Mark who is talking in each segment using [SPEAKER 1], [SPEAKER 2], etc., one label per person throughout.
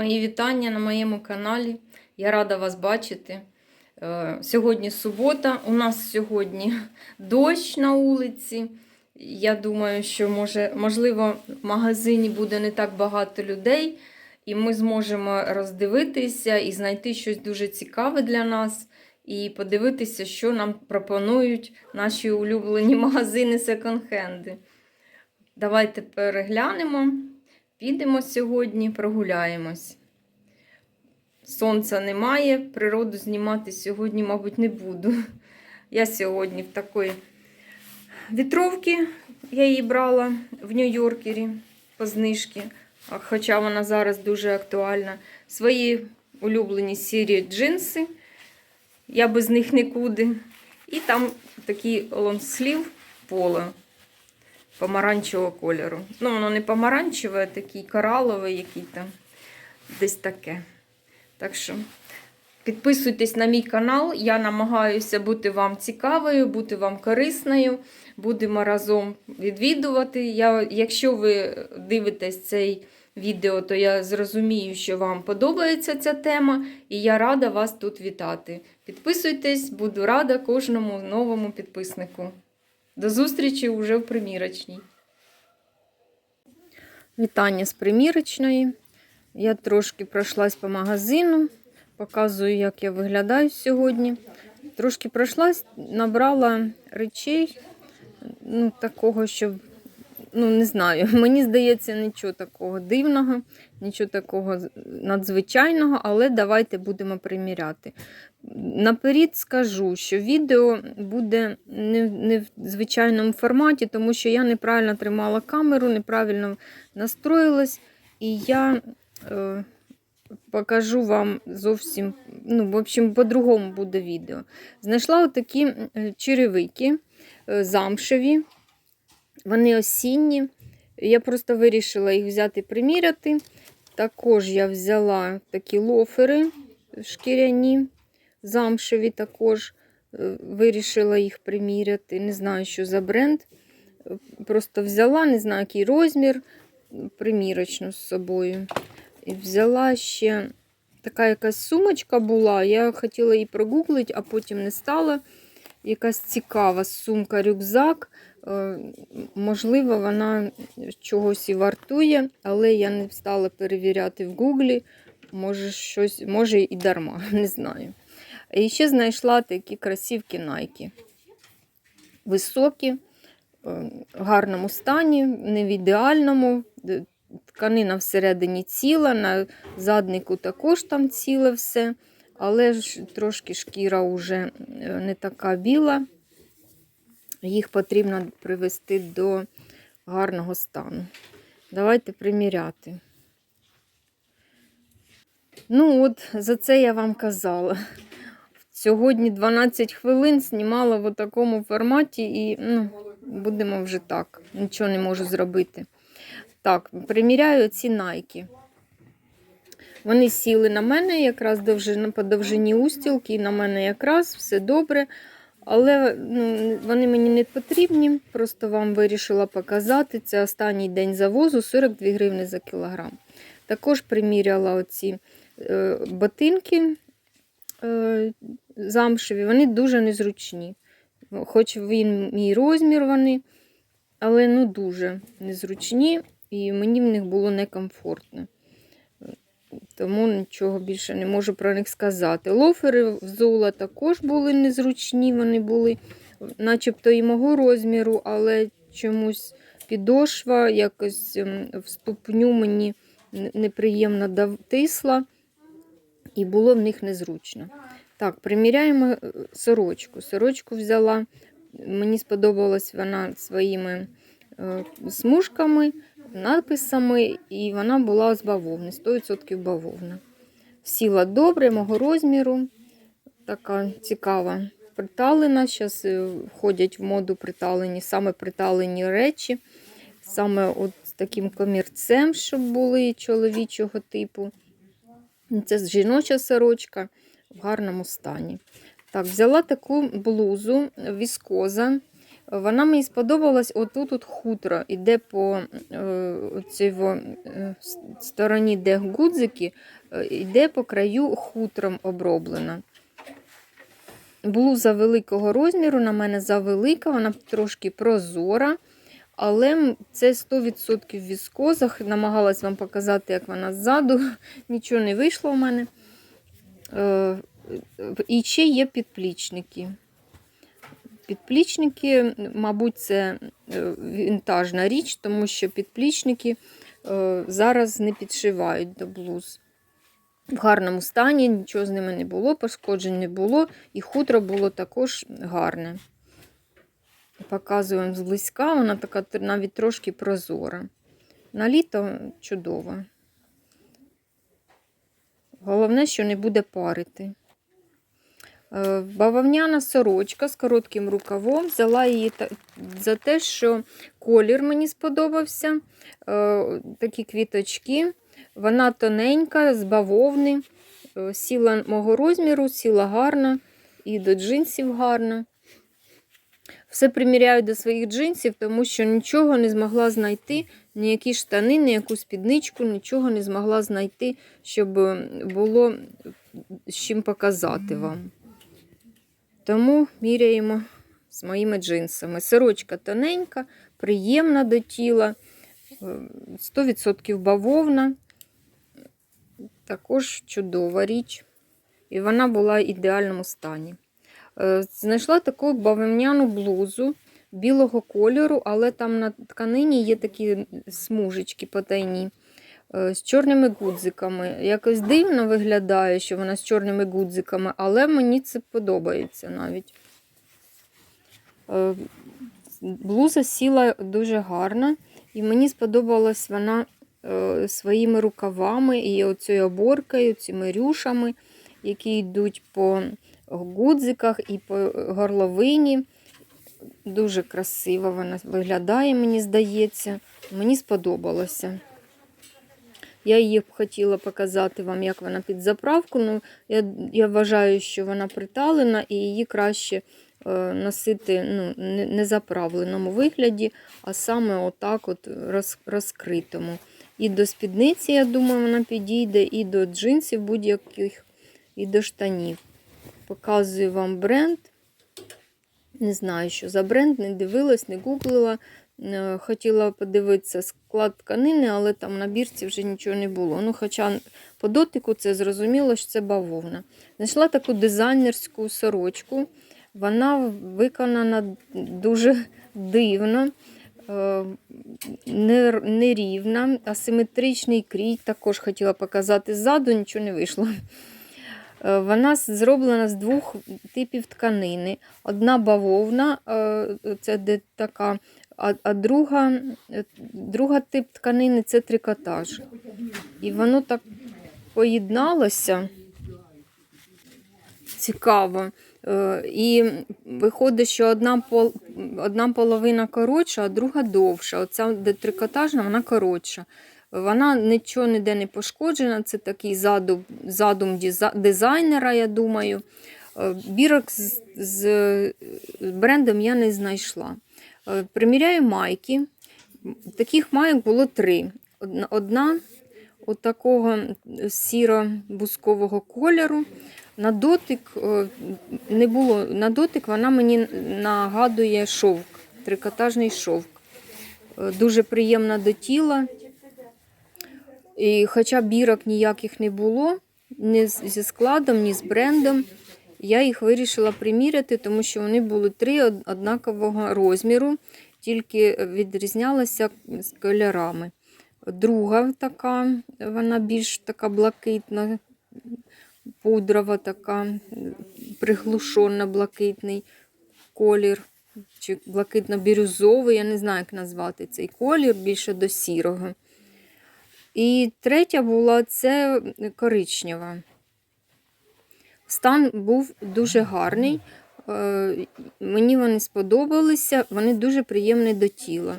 [SPEAKER 1] Мої вітання на моєму каналі. Я рада вас бачити. Е, Сьогодні субота. У нас сьогодні дощ на вулиці. Я думаю, що може, можливо, в магазині буде не так багато людей, і ми зможемо роздивитися і знайти щось дуже цікаве для нас, і подивитися, що нам пропонують наші улюблені магазини секонд-хенди. Давайте переглянемо. Підемо сьогодні, прогуляємось. Сонця немає, природу знімати сьогодні, мабуть, не буду. Я сьогодні в такої вітровці, я її брала в Нью-Йоркері по знижці, хоча вона зараз дуже актуальна. Свої улюблені сірі джинси, я без них нікуди. І там такий лонгслів поло помаранчевого кольору. Ну, воно не помаранчеве, а такий кораловий, який там десь таке. Так що підписуйтесь на мій канал. Я намагаюся бути вам цікавою, бути вам корисною. Будемо разом відвідувати. Я, Якщо ви дивитесь цей відео, то я зрозумію, що вам подобається ця тема, і я рада вас тут вітати. Підписуйтесь, буду рада кожному новому підписнику. До зустрічі уже в примірочній. Вітання з примірочної. Я трошки пройшлась по магазину, показую, як я виглядаю сьогодні. Трошки пройшлась, набрала речей, ну, такого, що, ну, не знаю, мені здається, нічого такого дивного, нічого такого надзвичайного, але давайте будемо приміряти. Наперед скажу, що відео буде не, не в звичайному форматі, тому що я неправильно тримала камеру, неправильно настроїлась, і я е, покажу вам зовсім, ну, в общем, по-другому буде відео. Знайшла отакі черевики е, замшеві, вони осінні. Я просто вирішила їх взяти приміряти. Також я взяла такі лофери шкіряні замшеві також. е, Вирішила їх приміряти. Не знаю, що за бренд. Просто взяла, не знаю, який розмір, примірочну з собою. І взяла ще така якась сумочка була. Я хотіла її прогуглити, а потім не стала. Якась цікава сумка-рюкзак. Е, Можливо, вона чогось і вартує, але я не стала перевіряти в гуглі. Може, щось, може і дарма, не знаю. І ще знайшла такі красивки Nike. Високі, е, в гарному стані, не в ідеальному. Тканина всередині ціла, на заднику також там ціле все, але ж трошки шкіра вже не така біла. Їх потрібно привести до гарного стану. Давайте приміряти. Ну, от, за це я вам казала. Сьогодні 12 хвилин знімала в такому форматі і ну, будемо вже так. Нічого не можу зробити. Так, приміряю ці найки. Вони сіли на мене якраз довжина, по довжині устілки, і на мене якраз все добре. Але ну, вони мені не потрібні, просто вам вирішила показати. Це останній день завозу 42 гривні за кілограм. Також приміряла оці е, ботинки е, замшеві, вони дуже незручні. Хоч він мій розмір, вони, але ну дуже незручні, і мені в них було некомфортно. Тому нічого більше не можу про них сказати. Лофери в зола також були незручні, вони були начебто і мого розміру, але чомусь підошва якось ем, в ступню мені неприємно тисла, і було в них незручно. Так, приміряємо е, сорочку. Сорочку взяла, мені сподобалась вона своїми е, смужками, надписами, і вона була з бавовни, 100% бавовна. Сіла добре, мого розміру, така цікава приталена. Зараз входять в моду приталені, саме приталені речі, саме от з таким комірцем, щоб були чоловічого типу. Це жіноча сорочка в гарному стані. Так, взяла таку блузу віскоза. Вона мені сподобалась отут от хутро. Іде по е, цій е, стороні, де гудзики, е, по краю хутром оброблена. Блуза великого розміру, на мене завелика, вона трошки прозора. Але це 100% віскоза. Намагалась вам показати, як вона ззаду. Нічого не вийшло в мене. І ще є підплічники. Підплічники, мабуть, це е, вінтажна річ, тому що підплічники е, зараз не підшивають до блуз. В гарному стані, нічого з ними не було, пошкоджень не було, і хутро було також гарне. Показуємо зблизька, вона така навіть трошки прозора. На літо чудова. Головне, що не буде парити. Е, Бавовняна сорочка з коротким рукавом. Взяла її за те, що колір мені сподобався. Е, Такі квіточки. Вона тоненька, з бавовни. Е, Сіла мого розміру, сіла гарна, і до джинсів гарна. Все приміряю до своїх джинсів, тому що нічого не змогла знайти, ніякі штани, ніяку спідничку, нічого не змогла знайти, щоб було з чим показати вам. Тому міряємо з моїми джинсами. Сорочка тоненька, приємна до тіла, е, 100% бавовна. Також чудова річ. І вона була в ідеальному стані. Е, Знайшла таку бавовняну блузу білого кольору, але там на тканині є такі смужечки потайні з чорними гудзиками. Якось дивно виглядає, що вона з чорними гудзиками, але мені це подобається навіть. Е, Блуза сіла дуже гарно, і мені сподобалась вона е, своїми рукавами і оцією оборкою, цими рюшами, які йдуть по гудзиках і по горловині. Дуже красиво вона виглядає, мені здається. Мені сподобалося. Я її б хотіла показати вам, як вона під заправку. Ну, я, я вважаю, що вона приталена і її краще е, носити ну, не, заправленому вигляді, а саме отак от роз, розкритому. І до спідниці, я думаю, вона підійде, і до джинсів будь-яких, і до штанів. Показую вам бренд. Не знаю, що за бренд, не дивилась, не гуглила. Е, Хотіла подивитися склад тканини, але там на бірці вже нічого не було. Ну, Хоча по дотику це зрозуміло, що це бавовна. Знайшла таку дизайнерську сорочку. Вона виконана дуже дивно, е, нерівна, асиметричний крій. Також хотіла показати ззаду, нічого не вийшло. Е, Вона зроблена з двох типів тканини. Одна бавовна, це де така, а, а друга, е, друга тип тканини це трикотаж. І воно так поєдналося. Цікаво. Е, І виходить, що одна, пол, одна половина коротша, а друга довша. Оця де трикотажна, вона коротша. Вона нічого ніде не пошкоджена. Це такий задум, задум дизайнера, я думаю. Е, Бірок з, з брендом я не знайшла. Е, Приміряю майки. Таких майок було три. Одна, от такого сіро-бускового кольору. На дотик е, не було. На дотик вона мені нагадує шовк, трикотажний шовк. Е, Дуже приємна до тіла. І хоча бірок ніяких не було, ні зі складом, ні з брендом, я їх вирішила приміряти, тому що вони були три однакового розміру, тільки відрізнялися з кольорами. Друга така, вона більш така блакитна, пудрова, така, приглушенно блакитний колір, чи блакитно-бірюзовий, я не знаю, як назвати цей колір, більше до сірого. І третя була це коричнева. Стан був дуже гарний. Е, Мені вони сподобалися, вони дуже приємні до тіла.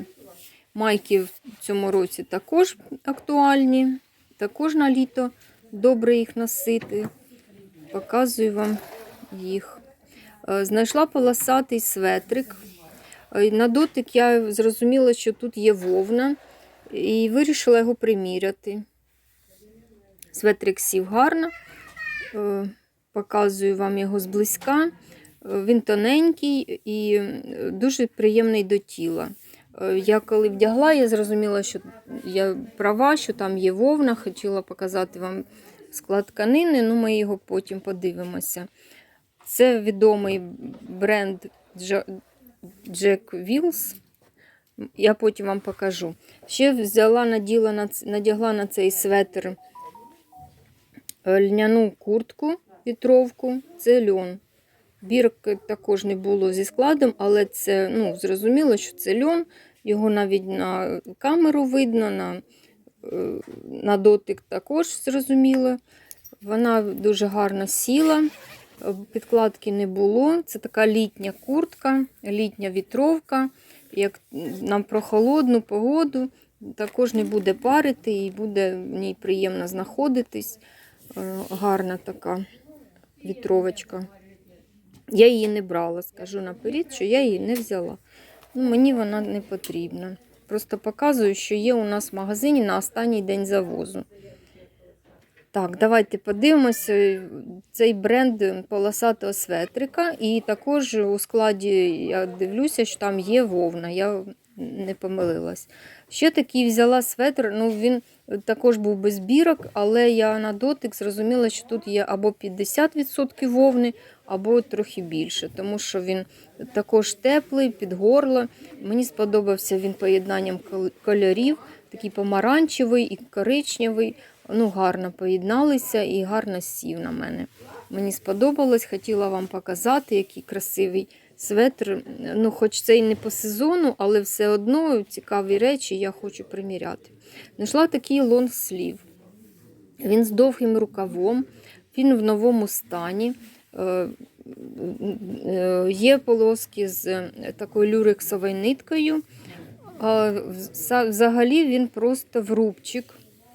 [SPEAKER 1] Майки в цьому році також актуальні, також на літо добре їх носити. Показую вам їх. Е, Знайшла полосатий светрик. Е, На дотик я зрозуміла, що тут є вовна, і вирішила його приміряти. Светрик сів гарно. Показую вам його зблизька. Е, Він тоненький і дуже приємний до тіла. Е, Я коли вдягла, я зрозуміла, що я права, що там є вовна. Хотіла показати вам склад тканини, ну ми його потім подивимося. Це відомий бренд Jack Wills. Я потім вам покажу. Ще взяла, наділа надягла на цей светр е, льняну куртку, вітровку, це льон. Бірки також не було зі складом, але це ну, зрозуміло, що це льон. Його навіть на камеру видно, на, е, на дотик також зрозуміло. Вона дуже гарно сіла, підкладки не було. Це така літня куртка, літня вітровка. Як на прохолодну погоду, також не буде парити і буде в ній приємно знаходитись. Е, Гарна така вітровочка. Я її не брала, скажу наперед, що я її не взяла. Ну, мені вона не потрібна. Просто показую, що є у нас в магазині на останній день завозу. Так, давайте подивимося цей бренд полосатого светрика. І також у складі я дивлюся, що там є вовна. Я не помилилась. Ще такий взяла светр, ну він також був без бірок, але я на дотик зрозуміла, що тут є або 50% вовни, або трохи більше, тому що він також теплий, під горло. Мені сподобався він поєднанням кольорів, такий помаранчевий і коричневий. Ну, гарно поєдналися і гарно сів на мене. Мені сподобалось, хотіла вам показати, який красивий светр. Ну, хоч це і не по сезону, але все одно цікаві речі я хочу приміряти. Знайшла такий лонгслів. Він з довгим рукавом, він в новому стані. Е, е, Є полоски з е, такою люрексовою ниткою. А Взагалі він просто врубчик,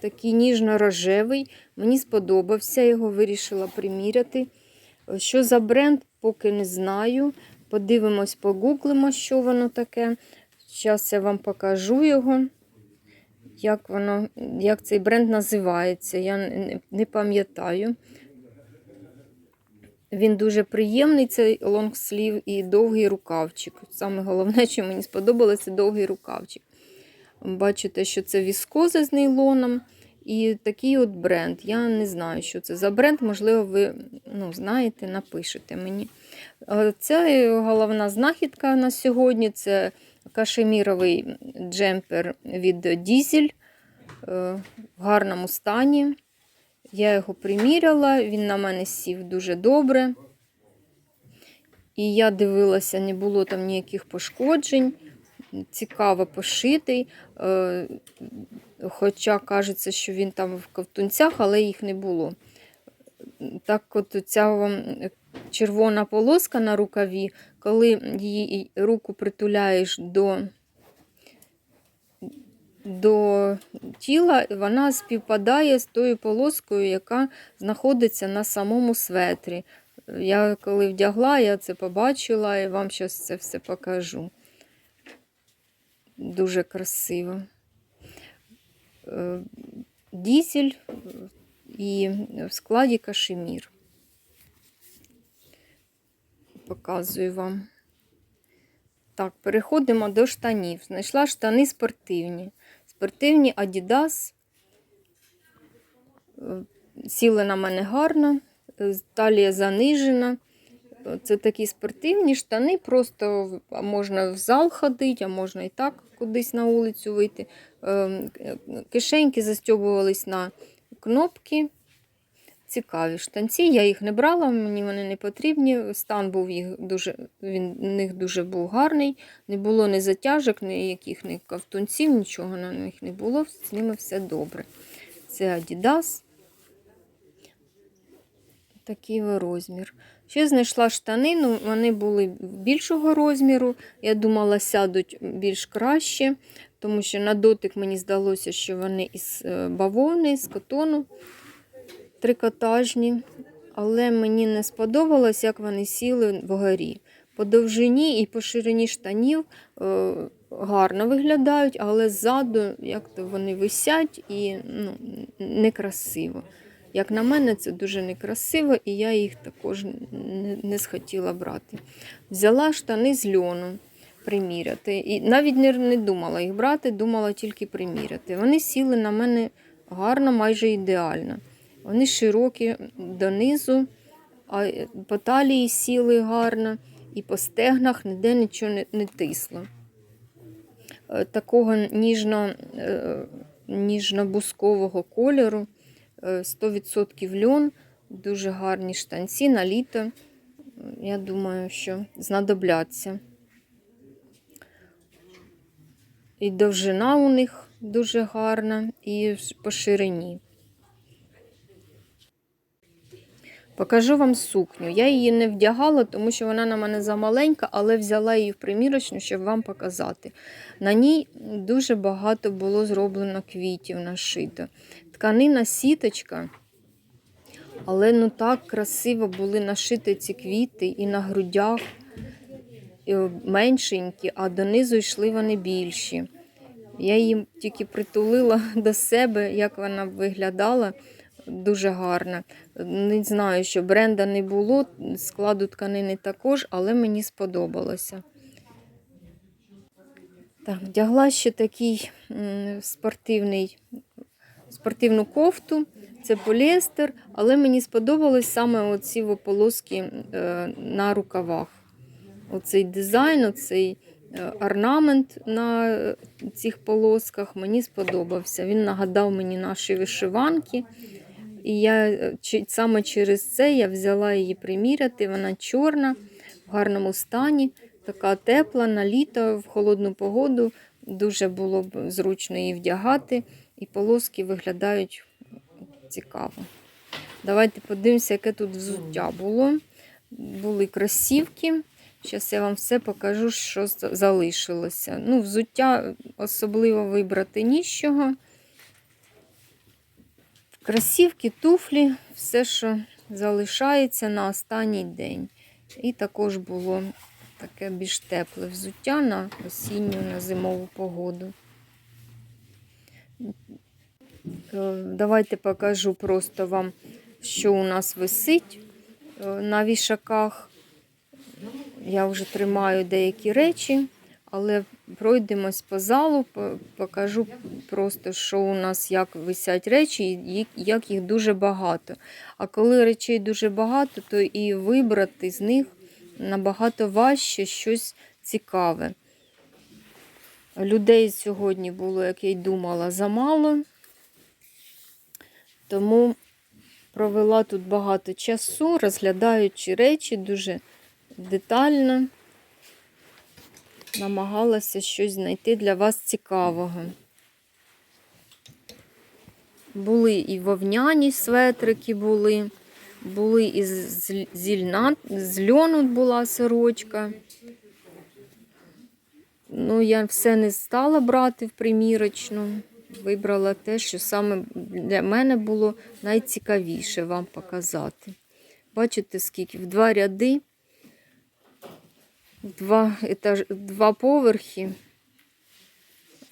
[SPEAKER 1] такий ніжно-рожевий. Мені сподобався, його вирішила приміряти. Що за бренд, поки не знаю. Подивимось, погуглимо, що воно таке. Зараз я вам покажу його. Як, воно, як цей бренд називається, я не, пам'ятаю. Він дуже приємний, цей лонгслів і довгий рукавчик. Саме головне, що мені сподобалося, це довгий рукавчик. Бачите, що це віскоза з нейлоном. І такий от бренд. Я не знаю, що це за бренд. Можливо, ви ну, знаєте, напишете мені. Е, Це головна знахідка на сьогодні. Це кашеміровий джемпер від Дізель в гарному стані. Я його приміряла, він на мене сів дуже добре. І я дивилася, не було там ніяких пошкоджень. Цікаво пошитий. Е, Хоча кажеться, що він там в ковтунцях, але їх не було. Так, от ця червона полоска на рукаві, коли її руку притуляєш до, до тіла, вона співпадає з тою полоскою, яка знаходиться на самому светрі. Я коли вдягла, я це побачила і вам зараз це все покажу. Дуже красиво. Е, Дізель і в складі кашемір. Показую вам. Так, переходимо до штанів. Знайшла штани спортивні. Спортивні Adidas. Е, Сіли на мене гарно, е, талія занижена. Це такі спортивні штани, просто можна в зал ходити, а можна і так кудись на вулицю вийти. Ем, е, Кишеньки застьобувались на кнопки. Цікаві штанці. Я їх не брала, мені вони не потрібні. Стан був їх дуже, він них дуже був гарний. Не було ні затяжок, ніяких ні ковтунців, нічого на них не було. З ними все добре. Це Adidas. Такий розмір. Ще знайшла штани, ну вони були більшого розміру. Я думала, сядуть більш краще, тому що на дотик мені здалося, що вони із е, бавовни, з котону трикотажні. Але мені не сподобалось, як вони сіли вгорі. по довжині і по ширині штанів е, гарно виглядають, але ззаду як то вони висять і ну, некрасиво. Як на мене, це дуже некрасиво, і я їх також не схотіла брати. Взяла штани з льону приміряти. І навіть не, не думала їх брати, думала тільки приміряти. Вони сіли на мене гарно, майже ідеально. Вони широкі донизу, а по талії сіли гарно, і по стегнах ніде нічого не, не тисло. Е, Такого ніжно, е, ніжно-бускового кольору, е, 100% льон, дуже гарні штанці на літо. Я думаю, що знадобляться. І довжина у них дуже гарна, і по ширині. Покажу вам сукню. Я її не вдягала, тому що вона на мене замаленька, але взяла її в примірочну, щоб вам показати. На ній дуже багато було зроблено квітів нашито. Тканина сіточка, але ну так красиво були нашиті ці квіти і на грудях меншенькі, а донизу йшли вони більші. Я її тільки притулила до себе, як вона виглядала. Дуже гарна. Не знаю, що бренда не було, складу тканини також, але мені сподобалося. Так, вдягла ще такий спортивний, спортивну кофту. Це поліестер, але мені сподобались саме оці во полоски е, на рукавах. Оцей дизайн, оцей е, орнамент на е, цих полосках мені сподобався. Він нагадав мені наші вишиванки. І я е, саме через це я взяла її приміряти. Вона чорна, в гарному стані, така тепла на літо, в холодну погоду. Дуже було б зручно її вдягати, і полоски виглядають цікаво. Давайте подивимося, яке тут взуття було. Були кросівки. Зараз я вам все покажу, що залишилося. Ну, взуття особливо вибрати нічого. Красівки, туфлі, все, що залишається на останній день. І також було таке більш тепле взуття на осінню, на зимову погоду. Е, Давайте покажу просто вам, що у нас висить е, на вішаках. Я вже тримаю деякі речі, але пройдемось по залу, покажу просто, що у нас як висять речі, як їх дуже багато. А коли речей дуже багато, то і вибрати з них набагато важче щось цікаве. Людей сьогодні було, як я й думала, замало. Тому провела тут багато часу, розглядаючи речі дуже детально намагалася щось знайти для вас цікавого. Були і вовняні светрики були, були і з, з- льна, з льону була сорочка. Ну, я все не стала брати в примірочну. Вибрала те, що саме для мене було найцікавіше вам показати. Бачите, скільки? В два ряди два, етаж, два поверхи.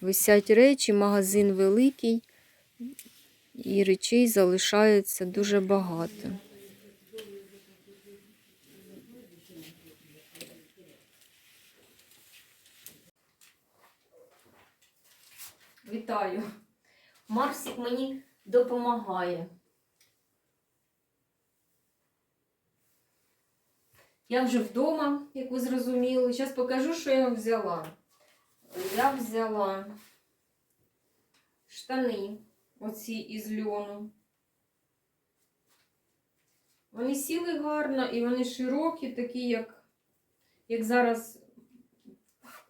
[SPEAKER 1] Висять речі, магазин великий, і речей залишається дуже багато. Вітаю! Марсик мені допомагає. Я вже вдома, як ви зрозуміли. Зараз покажу, що я взяла. Я взяла штани, оці із льону. Вони сіли гарно і вони широкі, такі, як, як зараз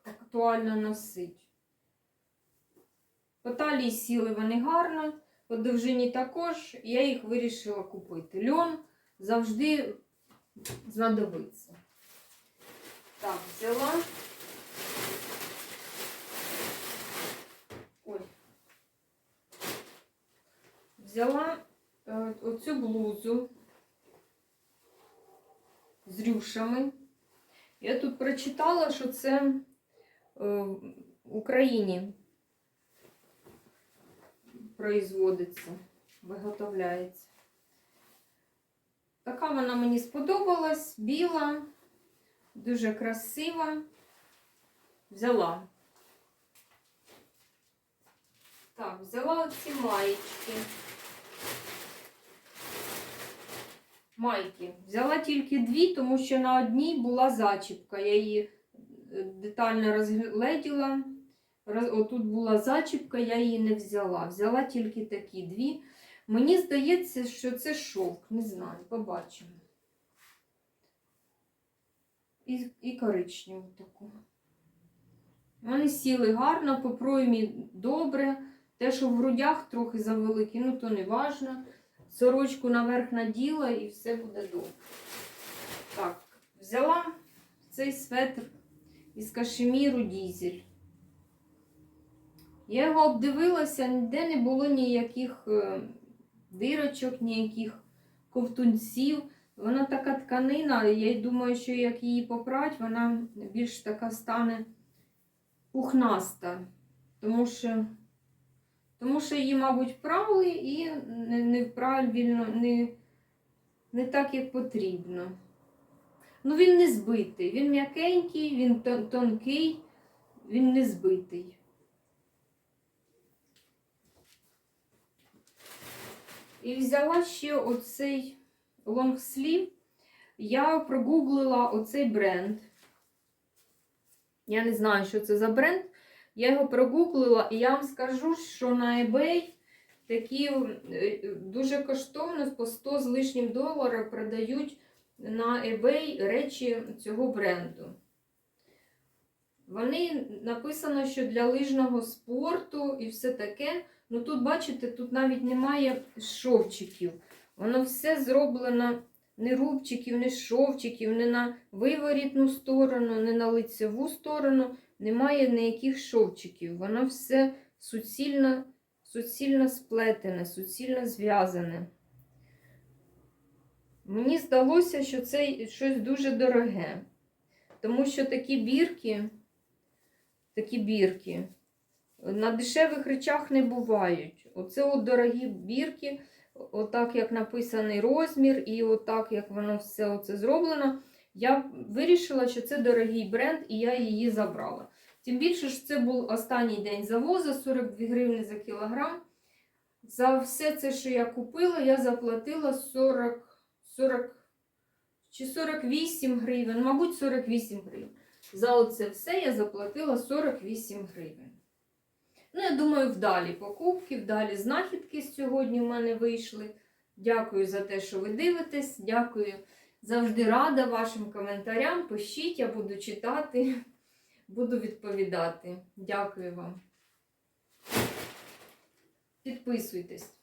[SPEAKER 1] актуально носить. По талії сіли вони гарно, по довжині також. Я їх вирішила купити. Льон завжди знадобиться. Так, взяла. Ой. Взяла е, оцю блузу з рюшами. Я тут прочитала, що це е, в Україні производиться, виготовляється. Така вона мені сподобалась, біла, дуже красива. Взяла. Так, взяла ці маєчки. Майки. Взяла тільки дві, тому що на одній була зачіпка. Я її е, детально розгледіла. Отут була зачіпка, я її не взяла. Взяла тільки такі дві. Мені здається, що це шовк. Не знаю, побачимо. І, і коричневу таку. Вони сіли гарно, по проймі добре. Те, що в грудях трохи завеликі, ну то не важно. Сорочку наверх наділа і все буде добре. Так, взяла цей светр із кашеміру дізель. Я його обдивилася, ніде не було ніяких е, дирочок, ніяких ковтунців. Вона така тканина, я думаю, що як її попрать, вона більш така стане пухнаста. Тому що, тому що її, мабуть, прали і не, не правильно, не, не так, як потрібно. Ну, він не збитий, він м'якенький, він тонкий, він не збитий. І взяла ще оцей лонгслів. Я прогуглила оцей бренд. Я не знаю, що це за бренд. Я його прогуглила, і я вам скажу, що на eBay такі е, дуже коштовно по 100 з лишнім долара продають на eBay речі цього бренду. Вони написано, що для лижного спорту і все таке. Ну тут, бачите, тут навіть немає шовчиків. Воно все зроблено не рубчиків, не шовчиків, не на виворітну сторону, не на лицеву сторону. Немає ніяких шовчиків. Воно все суцільно, суцільно сплетене, суцільно зв'язане. Мені здалося, що це щось дуже дороге. Тому що такі бірки, такі бірки на дешевих речах не бувають. Оце от дорогі бірки, отак як написаний розмір, і отак як воно все оце зроблено. Я вирішила, що це дорогий бренд, і я її забрала. Тим більше, що це був останній день завозу, 42 гривні за кілограм. За все це, що я купила, я заплатила 40, 40 чи 48 гривень, мабуть, 48 гривень. За оце все я заплатила 48 гривень. Ну, я думаю, вдалі покупки, вдалі знахідки сьогодні в мене вийшли. Дякую за те, що ви дивитесь. Дякую. Завжди рада вашим коментарям. Пишіть, я буду читати, буду відповідати. Дякую вам. Підписуйтесь.